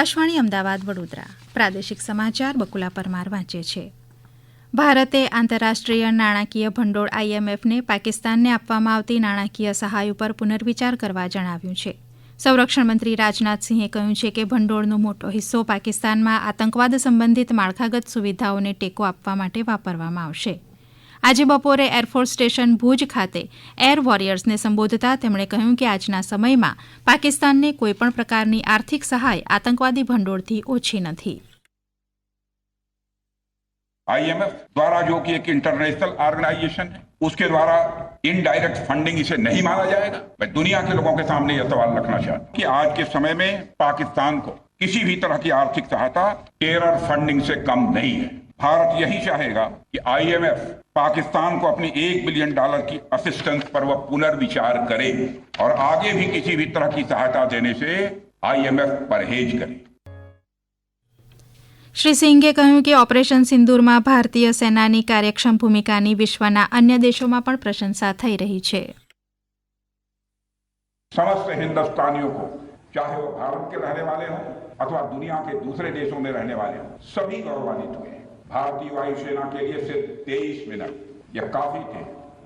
આકાશવાણી અમદાવાદ વડોદરા. પ્રાદેશિક સમાચાર બકુલા પરમાર વાંચે છે. ભારતે આંતરરાષ્ટ્રીય નાણાકીય ભંડોળ આઈએમએફને પાકિસ્તાનને આપવામાં આવતી નાણાકીય સહાય ઉપર પુનર્વિચાર કરવા જણાવ્યું છે. સંરક્ષણ મંત્રી રાજનાથસિંહે કહ્યું છે કે ભંડોળનો મોટો હિસ્સો પાકિસ્તાનમાં આતંકવાદ સંબંધિત માળખાગત સુવિધાઓને ટેકો આપવા માટે વાપરવામાં આવશે. આજે બપોરે એરફોર્સ સ્ટેશન ભુજ ખાતે એર વોરિયર્સને સંબોધતા તેમણે કહ્યું કે આજના સમયમાં પાકિસ્તાનને કોઈપણ પ્રકારની આર્થિક સહાય આતંકવાદી ભંડોળથી ઓછી નથી आईएमएफ द्वारा जो कि एक इंटरनेशनल ऑर्गेनाइजेशन है उसके द्वारा इनडायरेक्ट फंडिंग इसे नहीं माना जाएगा मैं दुनिया के लोगों के सामने यह सवाल रखना चाहता हूं कि आज के समय में पाकिस्तान को किसी भी तरह की आर्थिक सहायता टेरर फंडिंग से कम नहीं है भारत यही चाहेगा कि आईएमएफ पाकिस्तान को अपनी एक बिलियन डॉलर की असिस्टेंस पर वह पुनर्विचार करे और आगे भी किसी भी तरह की सहायता देने से आईएमएफ परहेज करे શ્રી સિંઘે કહ્યું કે ઓપરેશન સિંદૂરમાં ભારતીય સેનાની કાર્યક્ષમ ભૂમિકાની વિશ્વના અન્ય દેશોમાં પણ પ્રશંસા થઈ રહી છે समस्त हिंदुस्तानियों को चाहे वो भारत के रहने वाले हों अथवा दुनिया के दूसरे देशों में रहने वाले हों सभी गौरवान्वित हुए हैं भारतीय वायुसेना के लिए सिर्फ तेईस मिनट यह काफी थे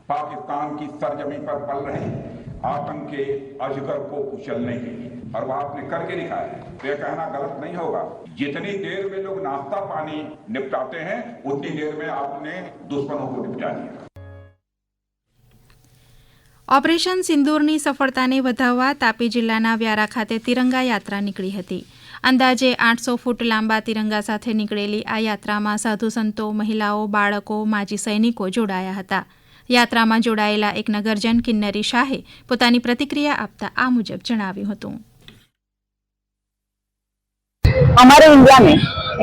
पाकिस्तान की सरजमी पर पल रहे आतंक के अजगर को कुचलने के लिए और वह आपने करके दिखाया है तो यह कहना गलत नहीं होगा जितनी देर में लोग नाश्ता पानी निपटाते हैं उतनी देर में आपने दुश्मनों को निपटा दिया ઓપરેશન સિંદૂરની સફળતાને વધાવવા તાપી જિલ્લાના વ્યારા ખાતે તિરંગા યાત્રા નીકળી હતી અંદાજે આઠસો ફૂટ લાંબા તિરંગા સાથે નીકળેલી આ યાત્રામાં સાધુ સંતો મહિલાઓ બાળકો માજી સૈનિકો જોડાયા હતા યાત્રામાં જોડાયેલા એક નગરજન કિન્નરી શાહે પોતાની પ્રતિક્રિયા આપતા આ મુજબ જણાવ્યું હતું हमारे इंडिया में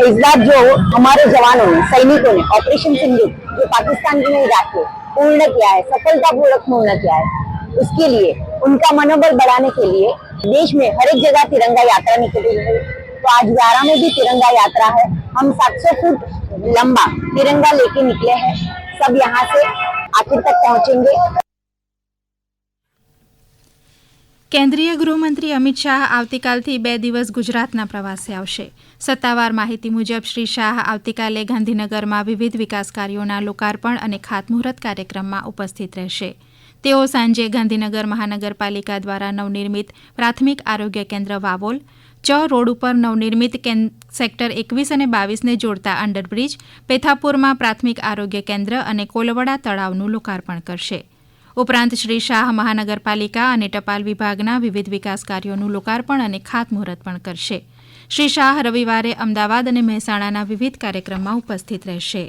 इस बार जो हमारे जवानों ने सैनिकों ने ऑपरेशन सिंधु जो पाकिस्तान में इराक में पूर्ण किया है सफलतापूर्वक पूर्ण किया है उसके लिए उनका मनोबल बढ़ाने के लिए देश में हर एक जगह तिरंगा यात्रा निकली है तो आज व्यारा में भी तिरंगा यात्रा है हम 700 फुट लंबा तिरंगा लेके निकले हैं सब यहाँ से आखिर तक पहुँचेंगे કેન્દ્રીય ગૃહમંત્રી અમિત શાહ આવતીકાલથી બે દિવસ ગુજરાતના પ્રવાસે આવશે સત્તાવાર માહિતી મુજબ શ્રી શાહ આવતીકાલે ગાંધીનગરમાં વિવિધ વિકાસ કાર્યોના લોકાર્પણ અને ખાતમુહૂર્ત કાર્યક્રમમાં ઉપસ્થિત રહેશે તેઓ સાંજે ગાંધીનગર મહાનગરપાલિકા દ્વારા નવનિર્મિત પ્રાથમિક આરોગ્ય કેન્દ્ર વાવોલ, ચ રોડ ઉપર નવનિર્મિત સેક્ટર એકવીસ અને બાવીસને જોડતા અંડરબ્રિજ, પેથાપુરમાં પ્રાથમિક આરોગ્ય કેન્દ્ર અને કોલવડા તળાવનું લોકાર્પણ કરશે. ઉપરાંત શ્રી શાહ મહાનગરપાલિકા અને ટપાલ વિભાગના વિવિધ વિકાસ કાર્યોનું લોકાર્પણ અને ખાતમુહૂર્ત પણ કરશે. શ્રી શાહ રવિવારે અમદાવાદ અને મહેસાણાના વિવિધ કાર્યક્રમમાં ઉપસ્થિત રહેશે.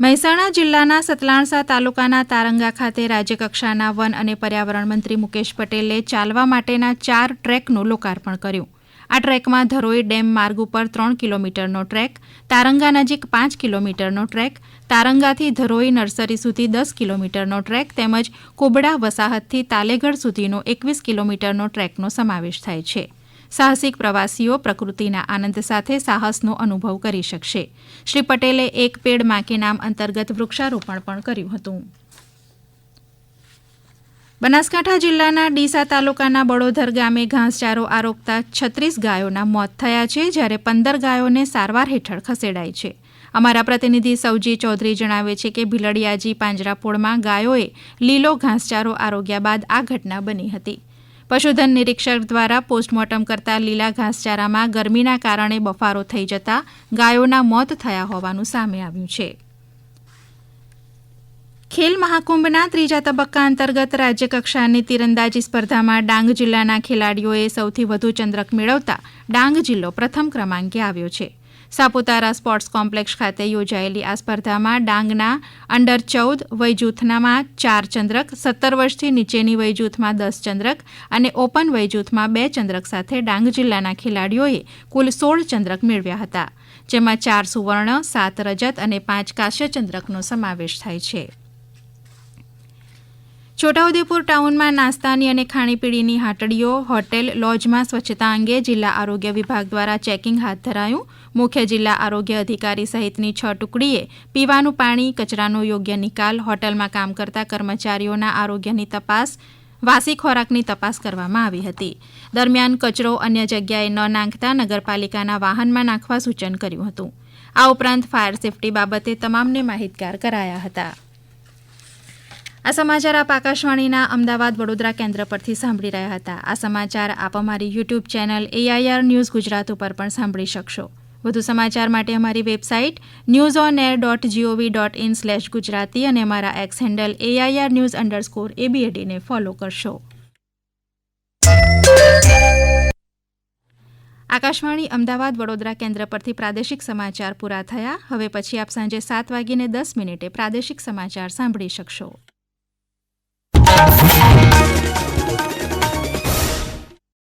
મહેસાણા જિલ્લાના સતલાણસા તાલુકાના તારંગા ખાતે રાજ્યકક્ષાના વન અને પર્યાવરણ મંત્રી મુકેશ પટેલે ચાલવા માટેના ચાર ટ્રેકનું લોકાર્પણ કર્યું. આ ટ્રેકમાં ધરોઈ ડેમ માર્ગ ઉપર ત્રણ કિલોમીટરનો ટ્રેક, તારંગા નજીક પાંચ કિલોમીટરનો ટ્રેક, તારંગાથી ધરોઈ નર્સરી સુધી દસ કિલોમીટરનો ટ્રેક તેમજ કુબડા વસાહતથી તાલેગઢ સુધીનો એકવીસ કિલોમીટરનો ટ્રેકનો સમાવેશ થાય છે. સાહસિક પ્રવાસીઓ પ્રકૃતિના આનંદ સાથે સાહસનો અનુભવ કરી શકશે. શ્રી પટેલે એક પેડમાં નામ અંતર્ગત વૃક્ષારોપણ પણ કર્યું હતું. બનાસકાંઠા જિલ્લાના ડીસા તાલુકાના બળોધર ગામે ઘાસચારો આરોગતા છત્રીસ ગાયોના મોત થયા છે, જ્યારે પંદર ગાયોને સારવાર હેઠળ ખસેડાઈ છે. અમારા પ્રતિનિધિ સૌજી ચૌધરી જણાવે છે કે ભીલડિયાજી પાંજરાપોળમાં ગાયોએ લીલો ઘાસચારો આરોગ્યા બાદ આ ઘટના બની હતી. પશુધન નિરીક્ષક દ્વારા પોસ્ટમોર્ટમ કરતા લીલા ઘાસચારામાં ગરમીના કારણે બફારો થઈ જતા ગાયોના મોત થયા હોવાનું સામે આવ્યું છે. ખેલ મહાકુંભના ત્રીજા તબક્કા અંતર્ગત રાજ્યકક્ષાની તીરંદાજી સ્પર્ધામાં ડાંગ જિલ્લાના ખેલાડીઓએ સૌથી વધુ ચંદ્રક મેળવતા ડાંગ જિલ્લો પ્રથમ ક્રમાંકે આવ્યો છે. સાપુતારા સ્પોર્ટ્સ કોમ્પ્લેક્ષ ખાતે યોજાયેલી આ સ્પર્ધામાં ડાંગના અંડર ચૌદ, વયજૂથનામાં ચાર ચંદ્રક, સત્તર વર્ષથી નીચેની વયજૂથમાં દસ ચંદ્રક અને ઓપન વયજૂથમાં બે ચંદ્રક સાથે ડાંગ જિલ્લાના ખેલાડીઓએ કુલ સોળ ચંદ્રક મેળવ્યા હતા, જેમાં ચાર સુવર્ણ, સાત રજત અને પાંચ કાંસ્ય ચંદ્રકનો સમાવેશ થાય છે. છોટાઉદેપુર ટાઉનમાં નાસ્તાની અને ખાણીપીણીની હાટડીઓ, હોટેલ, લોજમાં સ્વચ્છતા અંગે જિલ્લા આરોગ્ય વિભાગ દ્વારા ચેકિંગ હાથ ધરાયું. મુખ્ય જિલ્લા આરોગ્ય અધિકારી સહિતની છ ટુકડીએ પીવાનું પાણી, કચરાનો યોગ્ય નિકાલ, હોટલમાં કામ કરતા કર્મચારીઓના આરોગ્યની તપાસ, વાસી ખોરાકની તપાસ કરવામાં આવી હતી. દરમિયાન કચરો અન્ય જગ્યાએ ન નાંખતા નગરપાલિકાના વાહનમાં નાખવા સૂચન કર્યું હતું. આ ઉપરાંત ફાયર સેફટી બાબતે તમામને માહિતગાર કરાયા હતા. આ સમાચાર આપ આકાશવાણીના અમદાવાદ વડોદરા કેન્દ્ર પરથી સાંભળી રહ્યા હતા. આ સમાચાર આપ અમારી YouTube channel AIR news Gujarat ઉપર પણ સાંભળી શકશો. વધુ સમાચાર માટે અમારી website news on air dot GOV dot in slash Gujarati અને અમારા X handle AIR news underscore એબીએડીને follow કરશો. આકાશવાણી અમદાવાદ વડોદરા કેન્દ્ર પરથી પ્રાદેશિક સમાચાર પૂરા થયા. હવે પછી આપ સાંજે સાત વાગીને દસ મિનિટે પ્રાદેશિક સમાચાર સાંભળી શકશો.